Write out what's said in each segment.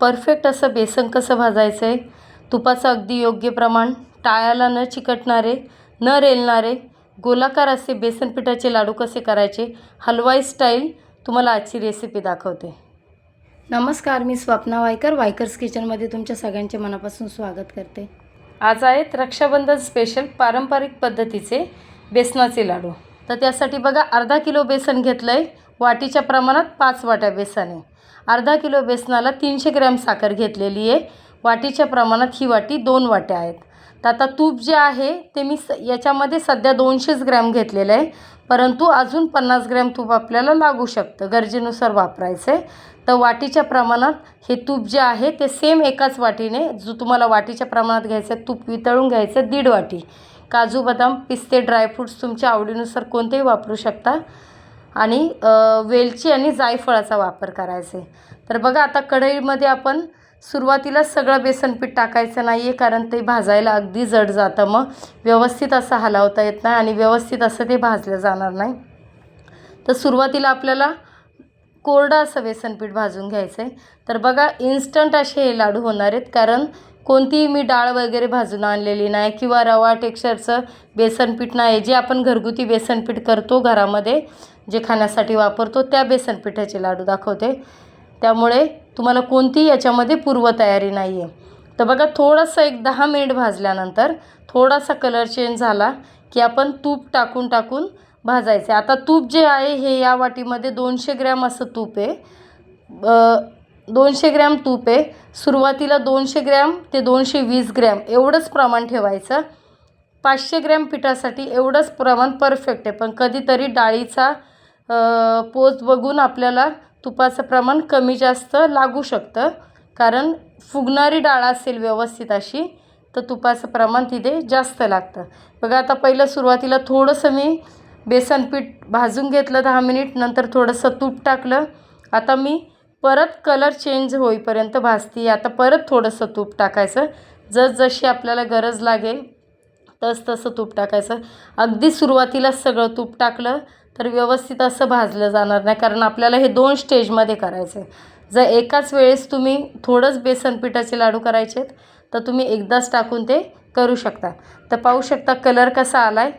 Perfect असं बेसन कसं भाजायचं आहे तुपाचं अगदी योग्य प्रमाण टाळ्याला न चिकटणारे न रेलणारे गोलाकार असे बेसन पिठाचे लाडू कसे करायचे? हलवाई स्टाईल तुम्हाला आजची रेसिपी दाखवते. नमस्कार मी स्वप्ना वायकर वायकर्स किचनमध्ये तुमच्या सगळ्यांचे मनापासून स्वागत करते. आज आहेत रक्षाबंधन स्पेशल पारंपरिक पद्धतीचे बेसनाचे लाडू. तर त्यासाठी बघा अर्धा किलो बेसन घेतलं आहे वाटीच्या प्रमाणात पाच वाट्या बेसन. आहे अर्धा किलो बेसनाला तीनशे ग्रॅम साखर घेतलेली आहे. वाटीच्या प्रमाणात ही वाटी दोन वाट्या आहेत. तर आता तूप जे आहे ते मी स याच्यामध्ये सध्या दोनशेच ग्रॅम घेतलेलं आहे. परंतु अजून पन्नास ग्रॅम तूप आपल्याला लागू शकतं गरजेनुसार वापरायचं आहे तर वाटीच्या प्रमाणात हे तूप जे आहे ते सेम एकाच वाटीने जो तुम्हाला वाटीच्या प्रमाणात घ्यायचं आहे तूप वितळून घ्यायचं दीड वाटी. काजू बदाम पिस्ते ड्रायफ्रूट्स तुमच्या आवडीनुसार कोणतेही वापरू शकता. आणि वेलची आणि जायफळाचा वापर करायचा. आहे तर बघा आता कढईमध्ये आपण सुरुवातीला सगळं बेसनपीठ टाकायचं नाही आहे कारण ते भाजायला अगदी जड जातं. मग व्यवस्थित असं हलवता येत नाही आणि व्यवस्थित असं ते भाजलं जाणार नाही. तर सुरुवातीला आपल्याला कोरडं असं बेसनपीठ भाजून घ्यायचं आहे तर बघा इन्स्टंट असे हे लाडू होणार आहेत कारण कोणतीही मी डाळ वगैरे भाजून आणलेली नाही किंवा रवा टेक्स्चरचं बेसनपीठ नाही. जे आपण घरगुती बेसनपीठ करतो घरामध्ये जे खाण्यासाठी वापरतो त्या बेसन पिठाचे लाडू दाखवते. त्यामुळे तुम्हाला कोणतीही याच्यामध्ये पूर्वतयारी नाही आहे तर बघा थोडंसं एक दहा मिनिट भाजल्यानंतर थोडासा कलर चेंज झाला की आपण तूप टाकून टाकून भाजायचे. आता तूप जे आहे हे या वाटीमध्ये दोनशे ग्रॅम असं तूप आहे. दोनशे ग्रॅम तूप आहे. सुरुवातीला दोनशे ग्रॅम ते दोनशे वीस ग्रॅम एवढंच प्रमाण ठेवायचं. पाचशे ग्रॅम पिठासाठी एवढंच प्रमाण परफेक्ट आहे. पण कधीतरी डाळीचा पोत बघून आपल्याला तुपाचं प्रमाण कमी जास्त लागू शकतं. कारण फुगणारी डाळ असेल व्यवस्थित अशी तर तुपाचं प्रमाण तिथे जास्त लागतं. बघा आता पहिलं सुरुवातीला थोडंसं मी बेसन पीठ भाजून घेतलं दहा मिनिट नंतर थोडंसं तूप टाकलं. आता मी परत कलर चेंज होईपर्यंत भाजती. आता परत थोडंसं तूप टाकायचं. जसजशी आपल्याला गरज लागेल तस तसं तूप टाकायचं. अगदी सुरुवातीला सगळं तूप टाकलं. तर व्यवस्थित असं भाजलं जाणार नाही कारण आपल्याला हे दोन स्टेजमध्ये करायचं आहे जर एकाच वेळेस तुम्ही थोडंच बेसन पिठाचे लाडू करायचे आहेत तर तुम्ही एकदाच टाकून ते करू शकता. तर पाहू शकता कलर कसा आला आहे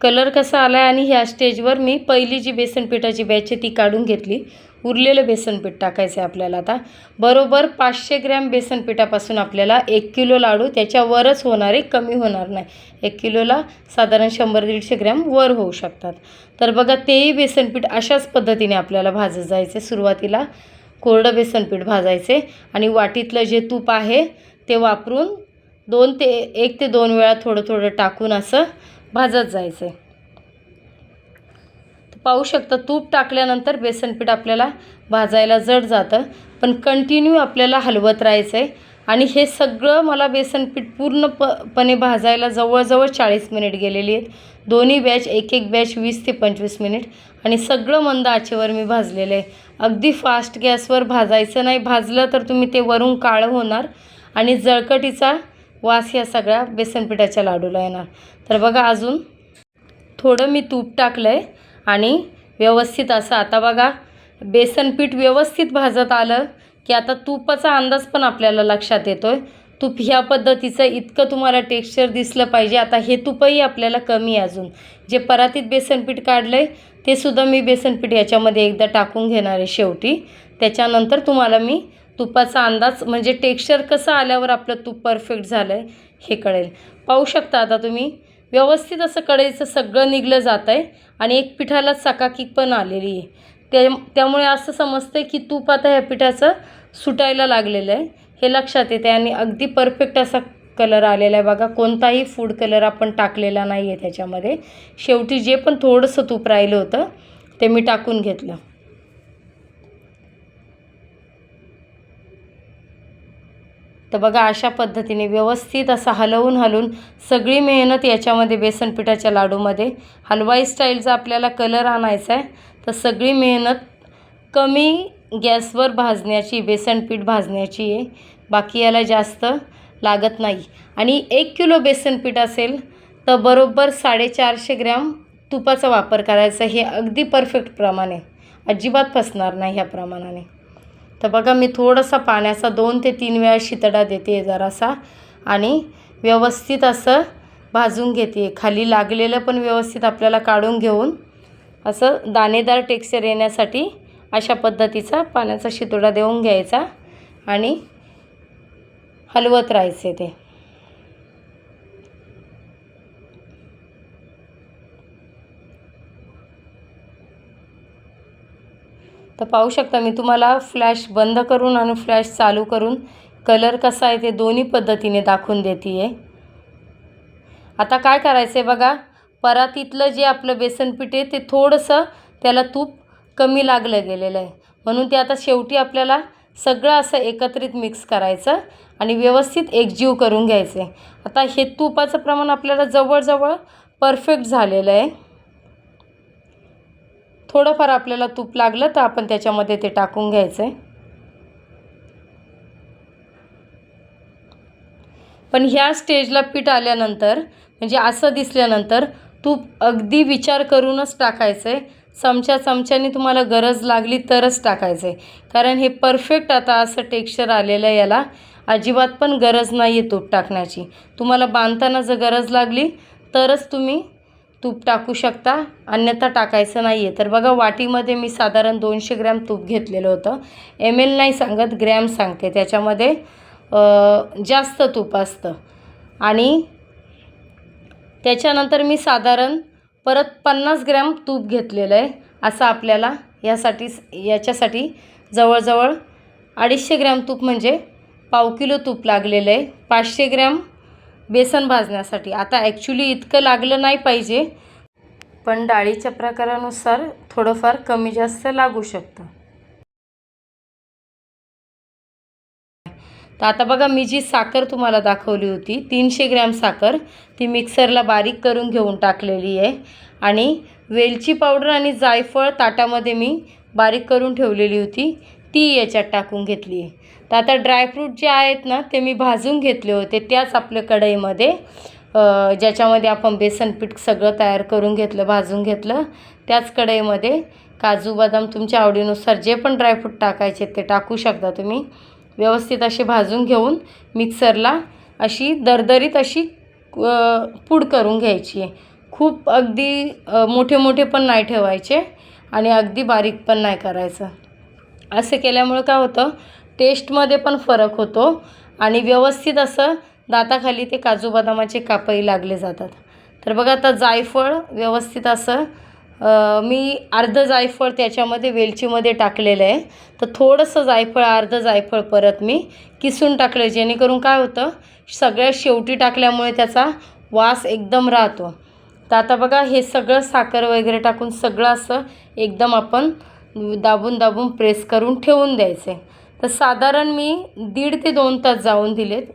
कलर कसा आला आहे आणि ह्या स्टेजवर मी पहिली जी बेसन पिठाची बॅच आहे ती काढून घेतली. उरलेलं बेसनपीठ टाकायचं आहे आपल्याला आता. बरोबर पाचशे ग्रॅम बेसनपीठापासून आपल्याला एक किलो लाडू त्याच्यावरच होणारे कमी होणार नाही. एक किलोला साधारण शंभर दीडशे ग्रॅम वर होऊ शकतात. तर बघा तेही बेसनपीठ अशाच पद्धतीने आपल्याला भाजत जायचे सुरुवातीला कोरडं बेसनपीठ भाजायचे आणि वाटीतलं जे तूप आहे ते वापरून दोन ते एक ते दोन वेळा थोडं थोडं टाकून असं भाजत जायचं आहे पाहू शकता तूप टाकल्यानंतर बेसनपीठ आपल्याला भाजायला जड जातं पण कंटिन्यू आपल्याला हलवत राहायचं आहे आणि हे सगळं मला बेसनपीठ पूर्ण पपणे भाजायला जवळजवळ चाळीस मिनिट गेलेली आहेत. दोन्ही बॅच एक एक बॅच वीस ते पंचवीस मिनिट. आणि सगळं मंद आचेवर मी भाजलेलं आहे. अगदी फास्ट गॅसवर भाजायचं नाही. भाजलं तर तुम्ही ते वरून काळं होणार आणि जळकटीचा वास या सगळ्या बेसनपिठाच्या लाडूला येणार. तर बघा अजून थोडं मी तूप टाकलं आहे आणि व्यवस्थित असं आता बघा बेसन पीठ व्यवस्थित भाजत आलं की आता तुपाचा अंदाज पण आपल्याला लक्षात येतो आहे तूप ह्या पद्धतीचं इतकं तुम्हाला टेक्स्चर दिसलं पाहिजे. आता हे तुपही आपल्याला कमी आहे अजून. जे परातीत बेसनपीठ काढलं आहे ते सुद्धा मी बेसनपीठ याच्यामध्ये एकदा टाकून घेणार आहे शेवटी. त्याच्यानंतर तुम्हाला मी तुपाचा अंदाज म्हणजे टेक्स्चर कसं आल्यावर आपलं तूप परफेक्ट झालं आहे हे कळेल. पाहू शकता आता तुम्ही व्यवस्थित असं कढईचं सगळं निघलं जात आहे आणि एक पिठाला चकाकी पण आलेली आहे. त्या त्यामुळे असं समजतं आहे की तूप आता ह्या पिठाचं सुटायला लागलेलं आहे. हे लक्षात येते आणि अगदी परफेक्ट असा कलर आलेला आहे बघा. कोणताही फूड कलर आपण टाकलेला नाही आहे त्याच्यामध्ये. शेवटी जे पण थोडंसं तूप राहिलं होतं ते मी टाकून घेतलं. तर बघा अशा पद्धतीने व्यवस्थित असं हलवून हलवून सगळी मेहनत याच्यामध्ये बेसन पिठाच्या लाडूमध्ये. हलवाई स्टाईलचा आपल्याला कलर आणायचा आहे. तर सगळी मेहनत कमी गॅसवर भाजण्याची बेसनपीठ भाजण्याची आहे. बाकी याला जास्त लागत नाही. आणि एक किलो बेसनपीठ असेल तर बरोबर साडेचारशे ग्रॅम तुपाचा वापर करायचा हे अगदी परफेक्ट प्रमाणे अजिबात फसणार नाही ह्या प्रमाणाने. तर बघा मी थोडासा पाण्याचा दोन ते तीन वेळा शितडा देते जरासा आणि व्यवस्थित असं भाजून घेते. खाली लागलेलं पण व्यवस्थित आपल्याला काढून घेऊन असं दाणेदार टेक्स्चर येण्यासाठी अशा पद्धतीचा पाण्याचा शितोडा देऊन घ्यायचा आणि हलवत राहायचे ते. तर पाहू शकता मी तुम्हाला फ्लॅश बंद करून आणि फ्लॅश चालू करून कलर कसा आहे ते दोन्ही पद्धतीने दाखवून देते आहे आता काय करायचं आहे बघा परातीतलं जे आपलं बेसनपीठ आहे ते थोडंसं त्याला तूप कमी लागलं गेलेलं आहे. म्हणून ते आता शेवटी आपल्याला सगळं असं एकत्रित मिक्स करायचं आणि व्यवस्थित एकजीव करून घ्यायचं आहे आता हे तुपाचं प्रमाण आपल्याला जवळजवळ परफेक्ट झालेलं आहे. थोडंफार आपल्याला तूप लागलं तर आपण त्याच्यामध्ये ते टाकून घ्यायचं आहे पण ह्या स्टेजला पीठ आल्यानंतर म्हणजे असं दिसल्यानंतर तूप अगदी विचार करूनच टाकायचं आहे चमच्या चमच्याने तुम्हाला गरज लागली तरच टाकायचं आहे कारण हे परफेक्ट आता असं टेक्स्चर आलेलं आहे याला. अजिबात पण गरज नाही आहे तूप टाकण्याची. तुम्हाला बांधताना जर गरज लागली तरच तुम्ही तूप टाकू शकता अन्यथा टाकायचं नाही आहे तर बघा वाटीमध्ये मी साधारण दोनशे ग्रॅम तूप घेतलेलं होतं. एम एल नाही सांगत ग्रॅम सांगते. त्याच्यामध्ये जास्त तूप असतं. आणि त्याच्यानंतर मी साधारण परत पन्नास ग्रॅम तूप घेतलेलं आहे. असं आपल्याला यासाठी याच्यासाठी जवळजवळ अडीचशे ग्रॅम तूप म्हणजे पाव किलो तूप लागलेलं आहे. पाचशे ग्रॅम बेसन भाजण्यासाठी. आता ॲक्च्युली इतकं लागलं नाही पाहिजे पण डाळीच्या प्रकारानुसार थोडंफार कमी जास्त लागू शकतं. तर आता बघा मी जी साखर तुम्हाला दाखवली होती तीनशे ग्रॅम साखर ती मिक्सरला बारीक करून घेऊन टाकलेली आहे. आणि वेलची पावडर आणि जायफळ ताटामध्ये मी बारीक करून ठेवलेली होती ती याच्यात टाकून घेतली आहे. तर आता ड्रायफ्रूट जे आहेत ना ते मी भाजून घेतले होते. त्याच आपल्या कढईमध्ये ज्याच्यामध्ये आपण बेसन पीठ सगळं तयार करून घेतलं भाजून घेतलं त्याच कढईमध्ये काजू बदाम तुमच्या आवडीनुसार जे पण ड्रायफ्रूट टाकायचे ते टाकू शकता तुम्ही. व्यवस्थित असे भाजून घेऊन मिक्सरला अशी दरदरीत अशी पूड करून घ्यायची आहे. खूप अगदी मोठे मोठे पण नाही ठेवायचे आणि अगदी बारीक पण नाही करायचं. असे केल्यामुळं काय होतं टेस्टमध्ये पण फरक होतो आणि व्यवस्थित असं दाताखाली ते काजू बदामाचे कापही लागले जातात. तर बघा आता जायफळ व्यवस्थित असं मी अर्ध जायफळ त्याच्यामध्ये वेलचीमध्ये टाकलेलं आहे. तर थोडंसं जायफळ अर्ध जायफळ परत मी किसून टाकलं जेणेकरून काय होतं सगळ्या शेवटी टाकल्यामुळे त्याचा वास एकदम राहतो. तर आता बघा हे सगळं साखर वगैरे टाकून सगळं असं एकदम आपण दाबून दाबून प्रेस करून ठेवून द्यायचं आहे तर साधारण मी दीड ते दोन तास जाऊन दिलेत.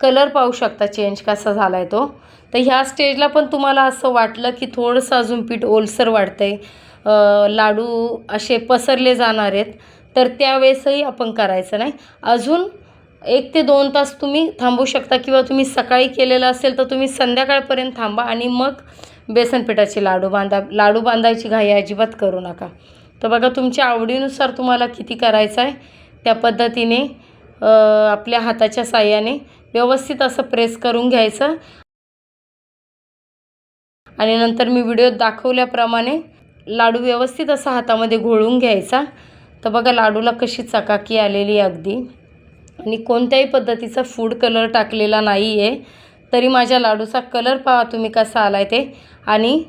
कलर पाहू शकता चेंज कसा झाला आहे तो. तर ह्या स्टेजला पण तुम्हाला असं वाटलं की थोडंसं अजून पीठ ओलसर वाटतं आहे लाडू असे पसरले जाणार आहेत. तर त्यावेळेसही आपण करायचं नाही. अजून एक ते दोन तास तुम्ही थांबू शकता किंवा तुम्ही सकाळी केलेलं असेल तर तुम्ही संध्याकाळपर्यंत थांबा आणि मग बेसन पिठाचे लाडू बांधा लाडू बांधायची घाई अजिबात करू नका. तर बघा तुमच्या आवडीनुसार तुम्हाला किती करायचं आहे त्या पद्धतीने आपल्या हाताच्या साह्याने व्यवस्थित असं प्रेस करून घ्यायचं. आणि नंतर मी व्हिडिओत दाखवल्याप्रमाणे लाडू व्यवस्थित असा हातामध्ये घोळून घ्यायचा. तर बघा लाडूला कशी चकाकी आलेली आहे अगदी. आणि कोणत्याही पद्धतीचा फूड कलर टाकलेला नाही आहे तरी माझ्या लाडूचा कलर पहा तुम्ही कसा आला आहे ते. आणि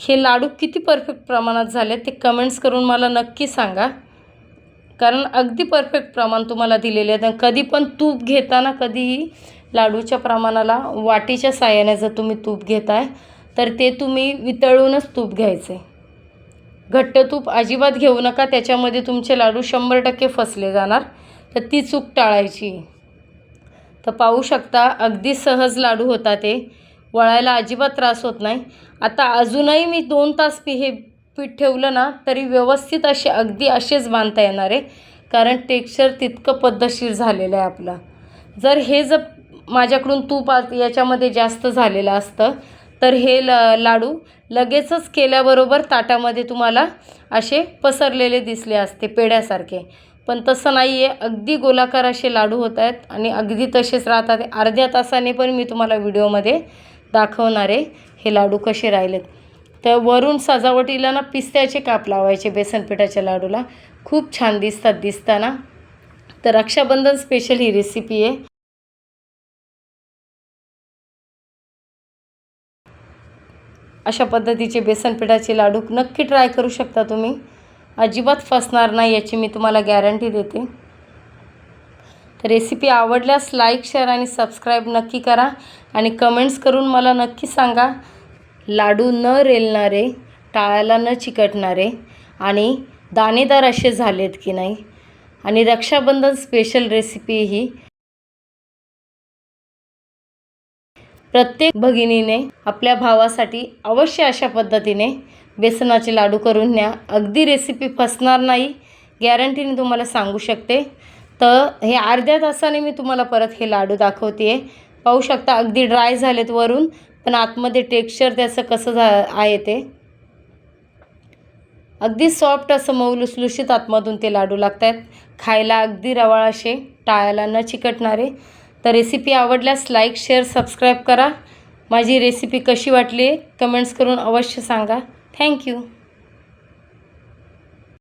हे लाडू किती परफेक्ट प्रमाणात झाले ते कमेंट्स करून मला नक्की सांगा. कारण अगदी परफेक्ट प्रमाण तुम्हाला दिलेले आहे कधी पण तूप घेताना कधीही लाडूच्या प्रमाणाला वाटीच्या साह्याने जर तुम्ही तूप घेताय तर ते तुम्ही वितळूनच तूप घ्यायचे. घट्ट तूप अजिबात घेऊ नका त्याच्यामध्ये तुमचे लाडू शंभर टक्के फसले जाणार. तर ती चूक टाळायची. तर पाहू शकता अगदी सहज लाडू होता ते. वळायला अजिबात त्रास होत नाही. आता अजूनही मी दोन तास पी हे पीठ ठेवलं ना तरी व्यवस्थित असे अगदी असेच बांधता येणार आहे. कारण टेक्स्चर तितकं पद्धतशीर झालेलं आहे आपलं. जर हे जर माझ्याकडून तूप याच्यामध्ये जास्त झालेलं असतं तर हे ल लाडू लगेचच केल्याबरोबर ताटामध्ये तुम्हाला असे पसरलेले दिसले असते पेड्यासारखे पण तसं नाही आहे अगदी गोलाकार असे लाडू होत आहेत आणि अगदी तसेच राहतात. अर्ध्या तासाने पण मी तुम्हाला व्हिडिओमध्ये दाखवणार आहे. हे लाडू कसे राहिलेत? तर वरून सजावटीला ना पिस्त्याचे काप लावायचे बेसनपिठाच्या लाडूला. खूप छान दिसतात दिसताना. तर रक्षाबंधन स्पेशल ही रेसिपी आहे. अशा पद्धतीचे बेसनपिठाचे लाडू नक्की ट्राय करू शकता तुम्ही. अजिबात फसणार नाही याची मी तुम्हाला गॅरंटी देते. तर रेसिपी आवडल्यास लाईक शेअर आणि सबस्क्राईब नक्की करा. आणि कमेंट्स करून मला नक्की सांगा. लाडू न रेलणारे टाळ्याला न चिकटणारे आणि दाणेदार असे झालेत की नाही? आणि रक्षाबंधन स्पेशल रेसिपी ही प्रत्येक भगिनीने आपल्या भावासाठी अवश्य अशा पद्धतीने बेसनाचे लाडू करून न्या. अगदी रेसिपी फसणार नाही गॅरंटीने तुम्हाला सांगू शकते. तर हे अर्ध्या तासाने मी तुम्हाला परत हे लाडू दाखवते आहे पाहू शकता अगदी ड्राय झालेत वरून. पण आतमध्ये टेक्स्चर त्याचं कसं झा आहे ते? अगदी सॉफ्ट असं मऊ लुसलुशीत आतमधून ते लाडू लागत आहेत खायला अगदी रवाळ असे टाळायला न चिकटणारे. तर रेसिपी आवडल्यास लाईक शेअर सबस्क्राईब करा. माझी रेसिपी कशी वाटली कमेंट्स करून अवश्य सांगा. थँक्यू